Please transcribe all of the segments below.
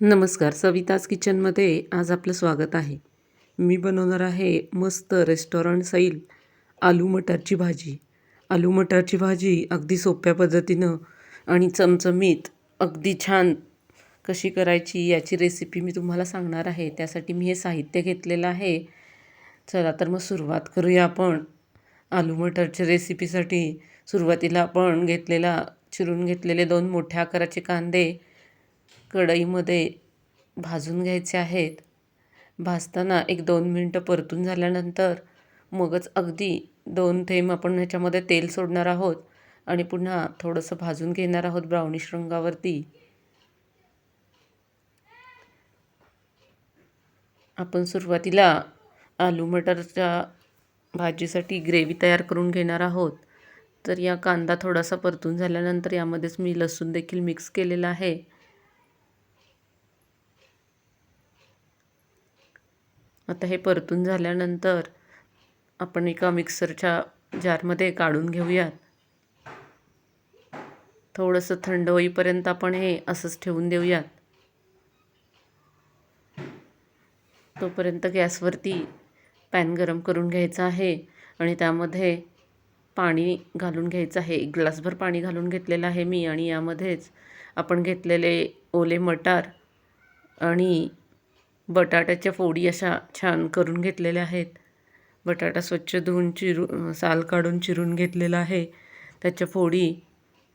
नमस्कार सविताज किचनमध्ये आज आपलं स्वागत आहे. मी बनवणार आहे मस्त रेस्टॉरंट सैल आलू मटारची भाजी. आलू मटारची भाजी अगदी सोप्या पद्धतीनं आणि चमचमीत अगदी छान कशी करायची याची रेसिपी मी तुम्हाला सांगणार आहे. त्यासाठी मी हे साहित्य घेतलेलं आहे. चला तर मग सुरुवात करूया आपण. आलू मटारच्या रेसिपीसाठी सुरुवातीला आपण घेतलेला चिरून घेतलेले दोन मोठ्या आकाराचे कांदे कढईमध्ये भाजून घ्यायचे आहेत. भाजताना एक दोन मिनटं परतून झाल्यानंतर मगच अगदी दोन थेंब आपण ह्याच्यामध्ये तेल सोडणार आहोत आणि पुन्हा थोडंसं भाजून घेणार आहोत ब्राउनिश रंगावरती. आपण सुरुवातीला आलू मटरच्या भाजीसाठी ग्रेव्ही तयार करून घेणार आहोत. तर या कांदा थोडासा परतून झाल्यानंतर यामध्येच मी लसूण देखील मिक्स केलेला आहे. आता हे परतून झाल्यानंतर आपण एका मिक्सरच्या जारमध्ये काढून घेऊयात. थोडंसं थंड होईपर्यंत आपण हे असंच ठेवून देऊयात. तोपर्यंत गॅसवरती पॅन गरम करून घ्यायचा आहे आणि त्यामध्ये पाणी घालून घ्यायचं आहे. एक ग्लासभर पाणी घालून घेतलेलं आहे मी आणि यामध्येच आपण घेतलेले ओले मटार आणि बटाट्याच्या फोडी अशा छान करून घेतलेल्या आहेत. बटाटा स्वच्छ धुवून चिरू साल काढून चिरून घेतलेला आहे. त्याच्या फोडी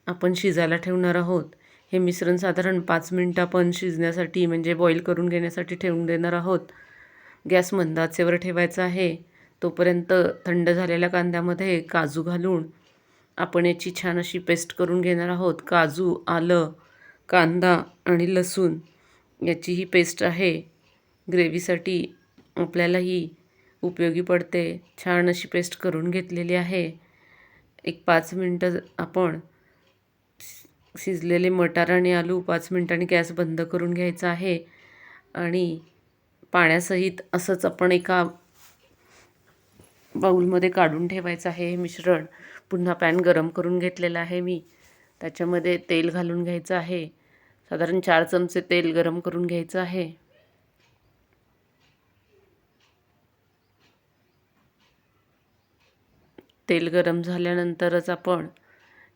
आपण शिजायला ठेवणार आहोत. हे मिश्रण साधारण पाच मिनटं आपण शिजण्यासाठी म्हणजे बॉईल करून घेण्यासाठी ठेवून देणार आहोत. गॅस मंदाचेवर ठेवायचा आहे. तोपर्यंत थंड झालेल्या कांद्यामध्ये काजू घालून आपण याची छान अशी पेस्ट करून घेणार आहोत. काजू आलं कांदा आणि लसूण याची ही पेस्ट आहे. ग्रेव्हीसाठी आपल्याला ही उपयोगी पडते. छान अशी पेस्ट करून घेतलेली आहे. एक पाच मिनटं आपण शिजलेले मटार आणि आलू पाच मिनटांनी गॅस बंद करून घ्यायचा आहे. आणि पाण्यासहित असंच आपण एका बाऊलमध्ये काढून ठेवायचं आहे हे मिश्रण. पुन्हा पॅन गरम करून घेतलेलं आहे मी. त्याच्यामध्ये तेल घालून घ्यायचं आहे. साधारण चार चमचे तेल गरम करून घ्यायचं आहे. तेल गरम झाल्यानंतरच आपण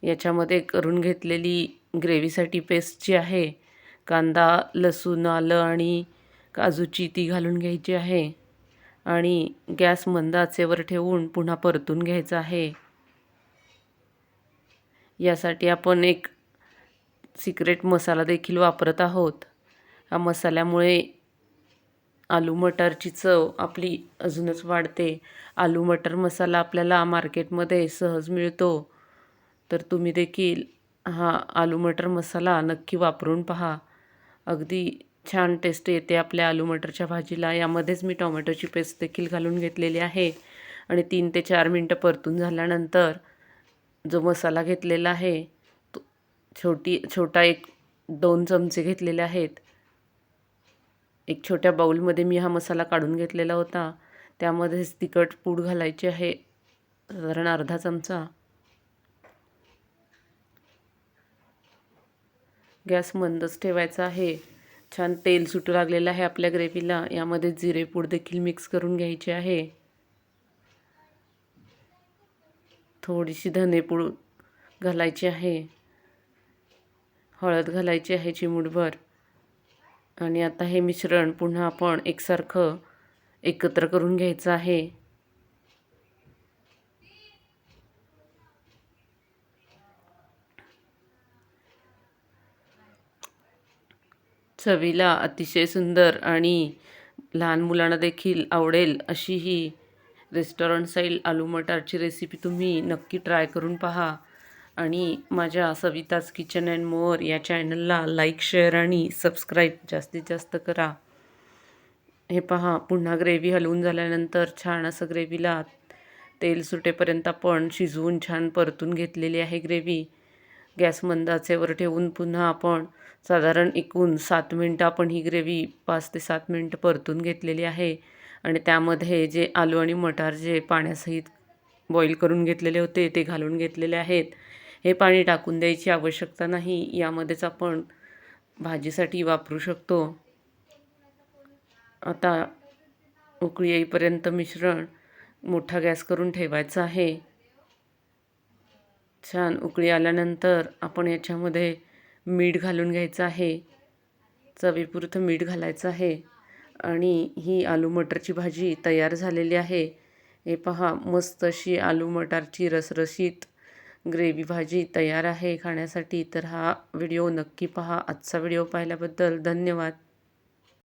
याच्यामध्ये करून घेतलेली ग्रेव्हीसाठी पेस्ट जी आहे कांदा लसूण आलं आणि काजूची ती घालून घ्यायची आहे. आणि गॅस मंद आचेवर ठेवून पुन्हा परतून घ्यायचं आहे. यासाठी आपण एक सिक्रेट मसाला देखील वापरत आहोत. हा मसाल्यामुळे आलू मटारची चव आपली अजूनच वाढते. आलू मटर मसाला आपल्याला मार्केटमध्ये सहज मिळतो. तर तुम्ही देखील हा आलू मटर मसाला नक्की वापरून पहा. अगदी छान टेस्ट येते आपल्या आलू मटरच्या भाजीला. यामध्येच मी टोमॅटोची पेस्ट देखील घालून घेतलेली आहे. आणि तीन ते चार मिनटं परतून झाल्यानंतर जो मसाला घेतलेला आहे तो छोटी छोटा एक दोन चमचे घेतलेले आहेत. एक छोट्या बाऊलमध्ये मी हा मसाला काढून घेतलेला होता. त्यामध्येच तिखट पूड घालायची आहे. साधारण अर्धा चमचा. गॅस मंदच ठेवायचा आहे. छान तेल सुटू लागलेलं आहे आपल्या ग्रेव्हीला. यामध्ये जिरे पूड देखील मिक्स करून घ्यायची आहे. थोडीशी धनेपूड घालायची आहे. हळद घालायची आहे चिमूटभर. आणि आता हे मिश्रण पुन्हा आपण एकसारखं एकत्र करून घ्यायचं आहे. चवीला अतिशय सुंदर आणि लहान मुलांना देखील आवडेल अशी ही रेस्टॉरंट साईल आलू मटारची रेसिपी तुम्ही नक्की ट्राय करून पहा. आणि माझ्या सविताज किचन अँड मोअर या चॅनलला लाईक शेअर आणि सबस्क्राईब जास्तीत जास्त करा. हे पहा पुन्हा ग्रेव्ही हलवून झाल्यानंतर छान असं ग्रेव्हीला तेल सुटेपर्यंत आपण शिजवून छान परतून घेतलेली आहे ग्रेव्ही गॅस मंदाचेवर ठेवून पुन्हा आपण साधारण एकूण सात मिनटं आपण ही ग्रेव्ही पाच ते सात मिनटं परतून घेतलेली आहे. आणि त्यामध्ये जे आलू आणि मटार जे पाण्यासहित बॉईल करून घेतलेले होते ते घालून घेतलेले आहेत. हे पाणी टाकून द्यायची आवश्यकता नाही यामध्येच आपण भाजीसाठी वापरू शकतो. आता उकळी येईपर्यंत मिश्रण मोठा गॅस करून ठेवायचा आहे. छान उकळी आल्यानंतर आपण याच्यामध्ये मीठ घालून घ्यायचं आहे. चवीपुरतं मीठ घालायचं आहे. आणि ही आलू मटरची भाजी तयार झालेली आहे. हे पहा मस्त अशी आलू मटारची रसरशीत ग्रेव्ही भाजी तयार आहे खाण्यासाठी तर हा व्हिडिओ नक्की पहा. आजचा व्हिडिओ पाहिल्याबद्दल धन्यवाद.